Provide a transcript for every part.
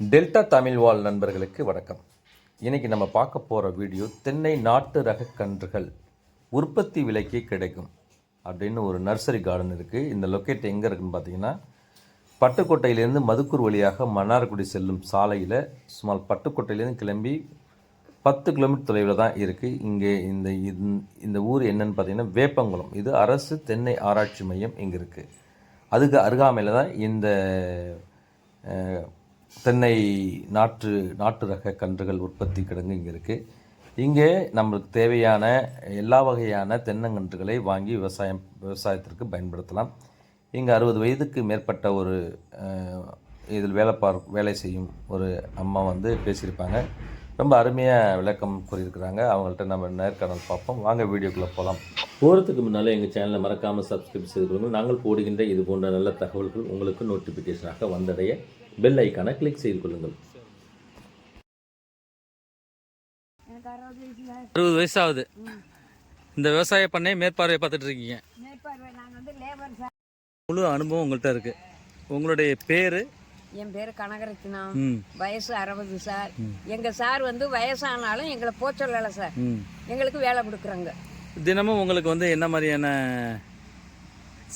Delta Tamil வாழ் நண்பர்களுக்கு வணக்கம். இன்றைக்கி நம்ம பார்க்க போகிற வீடியோ தென்னை நாட்டு ரக கன்றுகள் உற்பத்தி விலைக்கு கிடைக்கும் அப்படின்னு ஒரு நர்சரி கார்டன் இருக்குது இந்த லொக்கேட் எங்கே இருக்குதுன்னு பார்த்தீங்கன்னா பட்டுக்கோட்டையிலேருந்து மதுக்கூர் வழியாக மன்னார்குடி செல்லும் சாலையில் சுமார் பட்டுக்கோட்டையிலேருந்து கிளம்பி பத்து கிலோமீட்டர் தொலைவில் தான் இருக்குது இங்கே இந்த இந்த- இந்த ஊர் என்னன்னு பார்த்தீங்கன்னா வேப்பங்குளம். இது அரசு தென்னை ஆராய்ச்சி மையம் இங்கே இருக்குது அதுக்கு அருகாமையில் தான் இந்த தென்னை நாற்று நாட்டு ரக கன்றுகள் உற்பத்தி கிடங்கு இங்கே இருக்குது இங்கே நம்மளுக்கு தேவையான எல்லா வகையான தென்னங்கன்றுகளை வாங்கி விவசாயம் விவசாயத்திற்கு பயன்படுத்தலாம். இங்கே அறுபது வயதுக்கு மேற்பட்ட ஒரு இதில் வேலை பார் வேலை செய்யும் ஒரு அம்மா வந்து பேசியிருப்பாங்க. ரொம்ப அருமையாக விளக்கம் கூறியிருக்கிறாங்க. அவங்கள்ட்ட நம்ம நேர்காணல் பார்ப்போம். வாங்க வீடியோக்குள்ளே போகலாம் போகிறதுக்கு முன்னால் எங்கள் சேனலை மறக்காமல் சப்ஸ்கிரைப் செய்து கொள்ளுங்கள். நாங்கள் போடுகின்ற இது போன்ற நல்ல தகவல்கள் உங்களுக்கு நோட்டிஃபிகேஷனாக வந்தடைய பெல் ஐக்கானை கிளிக் செய்து கொள்ளுங்கள். அறுபது வயசு ஆகுது இந்த விவசாய பண்ணை மேற்பார்வை பார்த்துட்டு இருக்கீங்க. மேற்பார்வை நாங்கள் வந்து லேபர் சார் முழு அனுபவம் உங்கள்கிட்ட இருக்கு. உங்களுடைய பேரு? என் பேர் கனகரத்தினம் ம். வயசு அறுபது சார். எங்கள் சார் வந்து வயசானாலும் எங்களை போக சொல்லலை சார். எங்களுக்கு வேலை கொடுக்குறாங்க. தினமும் உங்களுக்கு வந்து என்ன மாதிரியான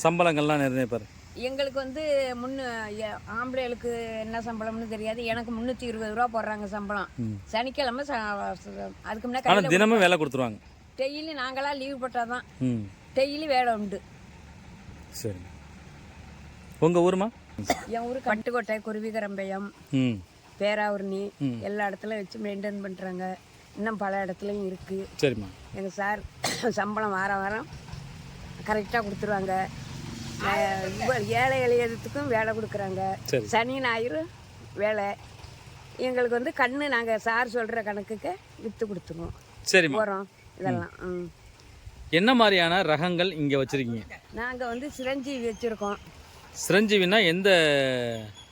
சம்பளங்கள்லாம் நிர்ணயிப்பார் எங்களுக்கு வந்து முன்னு ஆம்பளைகளுக்கு என்ன சம்பளம்னு தெரியாது. எனக்கு முந்நூற்றி இருபது ரூபா போடுறாங்க சம்பளம். சனிக்கிழமை அதுக்கு முன்னாடி தினமும் வேலை கொடுத்துருவாங்க. டெய்லி நாங்களாம் லீவ் போட்டால் தான் டெய்லி வேலை உண்டு. சரி. உங்கள் ஊருமா என் ஊர் பட்டுக்கோட்டை குருவிகரம்பயம் பேராவூர்ணி எல்லா இடத்துலையும் வச்சு மெயின்டைன் பண்ணுறாங்க இன்னும் பல இடத்துலையும் இருக்குது சரிம்மா. எங்கள் சார் சம்பளம் வாரம் வாரம் கரெக்டாக கொடுத்துருவாங்க. ஏழை எளியதுக்கும் வேலை கொடுக்குறாங்க. சரி. சனி ஞாயிறு வேலை. எங்களுக்கு வந்து கண்ணு நாங்கள் சார் சொல்கிற கணக்குக்கு விற்று கொடுத்துருவோம். சரிம்மா. உரம் இதெல்லாம். என்ன மாதிரியான ரகங்கள் இங்கே வச்சுருக்கீங்க? நாங்கள் வந்து சிரஞ்சீவி வச்சுருக்கோம். சிரஞ்சீவினா எந்த?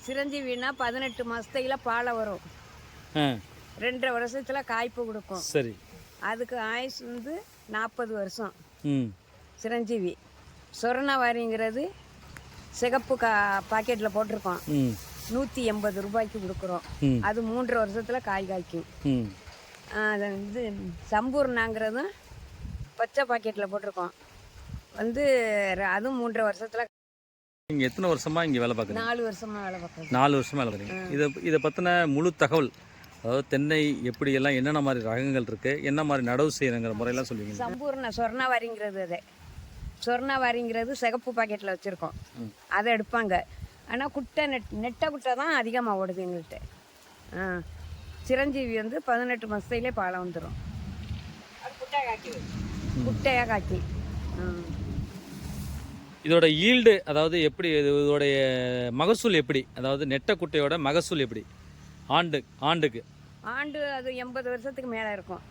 சிரஞ்சீவினா பதினெட்டு மாதத்துல பாலை வரும். ரெண்டரை வருஷத்தில் காய்ப்பு கொடுக்கும். சரி. அதுக்கு ஆயுசு வந்து நாற்பது வருஷம். ம். சிரஞ்சீவி. சொர்ணவாரிங்கிறது சிகப்பு கா பாக்கெட்டில் போட்டிருக்கோம். நூற்றி எண்பது ரூபாய்க்கு கொடுக்குறோம். அது மூன்று வருஷத்தில் காய் காய்க்கும். அது இது சம்பூர்ணாங்கிறதும் பச்சை பாக்கெட்டில் போட்டிருக்கோம். வந்து அதுவும் மூன்றரை வருஷத்தில் நீங்கள் எத்தனை வருஷமாக இங்கே வேலை பார்க்குறீங்க? நாலு வருஷமாக வேலை பார்க்குறது நாலு வருஷமா வேலை பார்க்குறீங்க. இதை இதை பற்றின முழு தகவல் அதாவது தென்னை எப்படியெல்லாம் என்னென்ன மாதிரி ரகங்கள் இருக்குது என்ன மாதிரி நடவு செய்யணுங்கிற முறையெல்லாம் சொல்லுவீங்க. சம்பூர்ண சொர்ணவாரிங்கிறது அது. சொர்ணவாரிங்கிறது சிகப்பு பாக்கெட்டில் வச்சுருக்கோம். அதை எடுப்பாங்க. ஆனால் குட்டை நெட் நெட்டை குட்டை தான் அதிகமாக ஓடுது எங்கள்கிட்ட. ஆ சிரஞ்சீவி வந்து பதினெட்டு மாதத்துலேயே பாலம் வந்துடும் குட்டையாக ம். இதோட ஈல்டு அதாவது எப்படி இது இதோடைய மகசூல் எப்படி? அதாவது நெட்ட குட்டையோட மகசூல் எப்படி? ஆண்டு ஆண்டுக்கு. ஆண்டு அது எண்பது வருஷத்துக்கு மேலே இருக்கும்.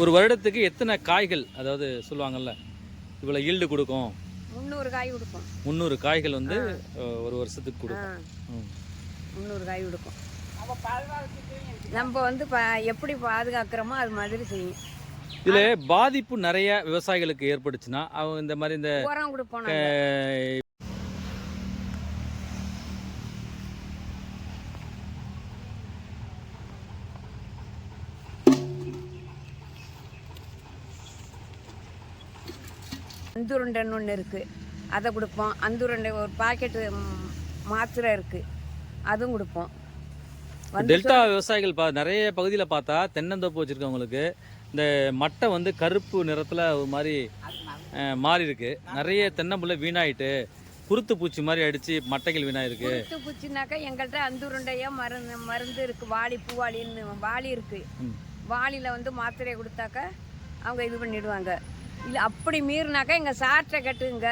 ஒரு வருடத்துக்கு எத்தனை காய்கள் அதாவது சொல்லுவாங்கல்ல இவ்வளோ ஈல்டு கொடுக்கும்? முந்நூறு காய் கொடுக்கும் முந்நூறு காய்கள் வந்து ஒரு வருஷத்துக்கு கொடுக்கும். முந்நூறு காய் கொடுக்கும் நம்ம வந்து எப்படி பாதுகாக்கிறோமோ அது மாதிரி செய்யும். இதில் பாதிப்பு நிறைய விவசாயிகளுக்கு ஏற்பட்டுச்சுன்னா அவங்க இந்த மாதிரி இந்த உரம் கொடுப்போம் நாங்க. அஹ், அந்துருண்டைன்னு ஒன்று இருக்குது அதை கொடுப்போம். அந்துருண்டை ஒரு பாக்கெட்டு மாத்திரை இருக்குது அதுவும் கொடுப்போம். டெல்டா விவசாயிகள் பா நிறைய பகுதியில் பார்த்தா தென்னந்தோப்பு வச்சுருக்கவங்களுக்கு இந்த மட்டை வந்து கருப்பு நிறத்தில் ஒரு மாதிரி மாறி இருக்கு. நிறைய தென்னம்புள்ள வீணாயிட்டு குருத்து பூச்சி மாதிரி அடித்து மட்டைகள் வீணாயிருக்கு. குருத்து பூச்சினாக்கா எங்கள்கிட்ட அந்துருண்டையா மருந்து மருந்து இருக்குது வாளி பூவாளின்னு வாளி இருக்குது. வாளியில் வந்து மாத்திரையை கொடுத்தாக்கா அவங்க இது பண்ணிடுவாங்க. இல்லை அப்படி மீறினாக்கா எங்கள் சாற்றை கட்டுங்க.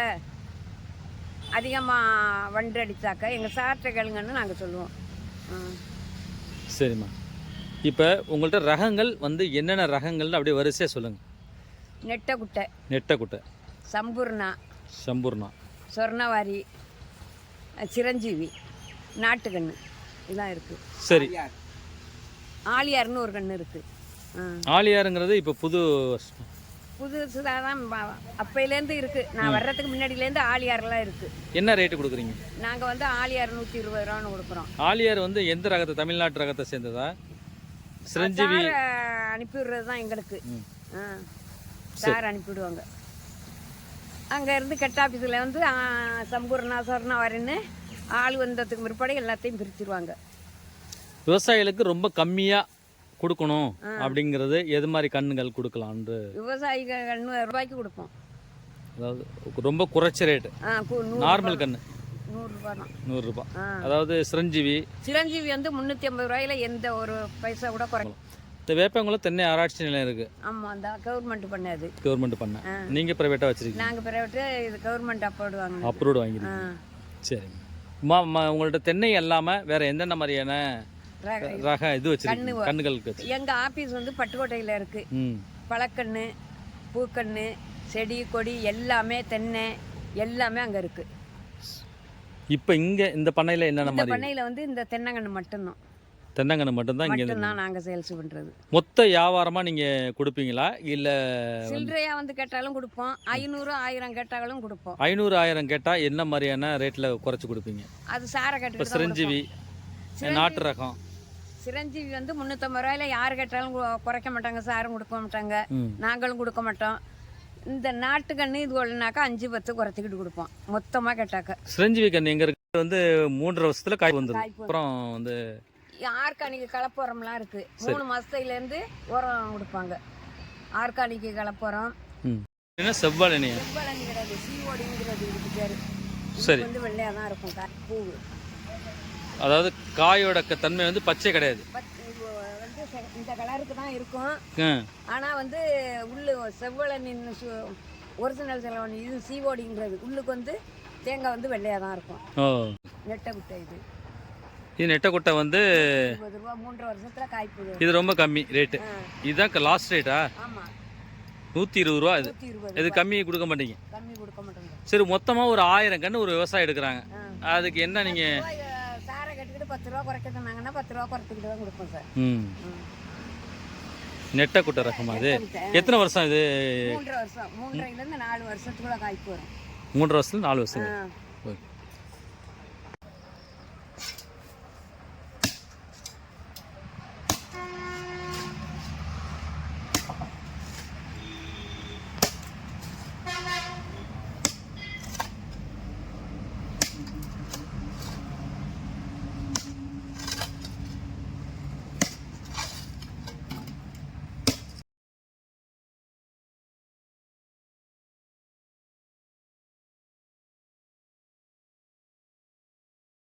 அதிகமாக வண்டு அடித்தாக்கா எங்கள் சாற்றை கேளுங்கன்னு நாங்கள் சொல்லுவோம். சரிம்மா. இப்போ உங்கள்கிட்ட ரகங்கள் வந்து என்னென்ன ரகங்கள்னு அப்படியே வரிசையாக சொல்லுங்கள் நெட்டை குட்டை நெட்டை குட்டை சம்பூர்ணா. சம்பூர்ணா. சொர்ணவாரி. சிரஞ்சீவி. நாட்டுக்கண்ணு. இதெல்லாம் இருக்குது சரி. ஆலியார்னு ஒரு கண்ணு இருக்குது ஆலியாருங்கிறது இப்போ புது புதுசுதாக தான் அப்பையிலேருந்து இருக்குது நான் வர்றதுக்கு முன்னாடியிலேருந்து ஆலியாரெலாம் இருக்குது என்ன ரேட்டு கொடுக்குறீங்க? நாங்கள் வந்து ஆலியார் நூற்றி இருபது ரூபான்னு கொடுக்குறோம். ஆலியார் வந்து எந்த ரகத்தை தமிழ்நாட்டு ரகத்தை சேர்ந்ததா? சிரஞ்சீவி சார் அனுப்பி விடுறது தான் எங்களுக்கு சார். அனுப்பிவிடுவாங்க. அங்கேருந்து கெட்ட ஆஃபீஸில் வந்து சம்பூர்ணா சொர்ணா வரேன்னு ஆள் வந்ததுக்கு பிற்பாடு எல்லாத்தையும் பிரிச்சிருவாங்க. விவசாயிகளுக்கு ரொம்ப கம்மியாக கொடுக்கணும் அப்படிங்கிறது எது மாதிரி கண்ணுகள் கொடுக்கலான்னு விவசாயிகள் நூறு ரூபாய்க்கு கொடுப்போம். அதாவது ரொம்ப குறைச்ச ரேட்டு நார்மல் கண்ணு. நூறுரூபா அதாவது சிரஞ்சீவி. சிரஞ்சீவி வந்து முந்நூற்றி ஐம்பது ரூபாயில எந்த ஒரு பைசா கூட குறைக்கும் இந்த வேப்பங்குளம் தென்னை ஆராய்ச்சி நிலையம் இருக்குது ஆமாம் அந்த கவர்மெண்ட் பண்ணது கவர்மெண்ட் பண்ண. நீங்கள் ப்ரைவேட்டாக வச்சுருக்கீங்க? நாங்கள் பிறகு இது கவர்மெண்ட் அப்போடு வாங்கினோம் அப்ரூவ்டு வாங்கிருக்கீங்க சரிங்க. உங்கள்ட்ட தென்னை இல்லாமல் வேற எந்தெந்த மாதிரியான ரக- இது வச்சிருக்கீங்க கண்ணுகளுக்கு வச்சு. எங்கள் ஆஃபீஸ் வந்து பட்டுக்கோட்டையில் இருக்குது ம். பழக்கன்று பூக்கன்று செடி கொடி எல்லாமே தென்னை எல்லாமே அங்கே இருக்குது இப்போ இங்கே இந்த பண்ணையில் என்னென்ன மாதிரி பண்ணையில் வந்து இந்த தென்னங்கன்று மட்டும்தான். தென்னங்கன்று மட்டும்தான் இங்கே மட்டும்தான் நாங்கள் சேல்ஸ் பண்ணுறது மொத்த வியாபாரமாக நீங்கள் கொடுப்பீங்களா? இல்லை சில்லறையாக வந்து கேட்டாலும் கொடுப்போம். ஐநூறு ஆயிரம் கேட்டாலும் கொடுப்போம். ஐநூறு ஆயிரம் கேட்டால் என்ன மாதிரியான ரேட்டில் குறைச்சி கொடுப்பீங்க? அது சாரை தான் சிரஞ்சீவி. நாட்டு ரகம். சிரஞ்சீவி வந்து முந்நூற்றம்பது ரூபாயில யார் கேட்டாலும் கு- குறைக்க மாட்டாங்க சாரும் கொடுக்க மாட்டாங்க. நாங்களும் கொடுக்க மாட்டோம். இந்த நாட்டுக்கண்ணு இது ஒன்றுனாக்கா அஞ்சு பத்து குறைச்சிக்கிட்டு கொடுப்போம். மொத்தமாக கேட்டாக்க. சிரஞ்சீவி கன்று எங்கே இருக்குது வந்து மூன்றரை வருஷத்தில் காய் வரும். அப்புறம் வந்து ஆர்கானிக் கலப்புரம்லாம் இருக்கு. மூணு மாசத்துலேருந்து உரம் கொடுப்பாங்க. ஆர்கானிக் கலப்புரம் ம். என்ன செவ்வாழை செவ்வளங்கிறது சீவோடிங்கிறது இதுக்கு பேர். சரி. வந்து வெள்ளையாக தான் இருக்கும் பூவு. அதாவது காயோட க- தன்மை வந்து பச்சை கிடையாது. இந்த கலருக்கு தான் இருக்கும். ஆனால் வந்து உள்ளு செவ்வளனின் ஒரிஜினல் செலவன் இது சீவோடிங்கிறது உள்ளுக்கு வந்து தேங்காய் வந்து வெள்ளையாக தான் இருக்கும். ஓ. நெட்டை குட்டை இது. இது நெட்டக்கொட்டை வந்து இது ரொம்ப கம்மி ரேட்டு. இதுதான் லாஸ்ட் ரேட்டா நூற்றி இருபது ரூபா இது. இது கம்மி கொடுக்க மாட்டீங்க. கம்மி கொடுக்க மாட்டோங்க சரி மொத்தமாக ஒரு ஆயிரம் கன்று ஒரு விவசாயம் எடுக்கிறாங்க. அதுக்கு என்ன நீங்கள் கட்டிக்கிட்டு பத்து ரூபா குறைக்க சொன்னாங்கன்னா பத்து ரூபா குறைச்சிக்கிட்டு தான் கொடுப்போம் சார். ம். ம். நெட்டக்குட்டை ரகமா அது. நெட்டை குட்டை. எத்தனை வருஷம் இது? மூன்றரை வருஷம். மூன்றரைலேருந்து நாலு வருஷத்துக்குள்ள காய்ப்பு வரும் மூன்றரை வருஷத்துல நாலு வருஷம்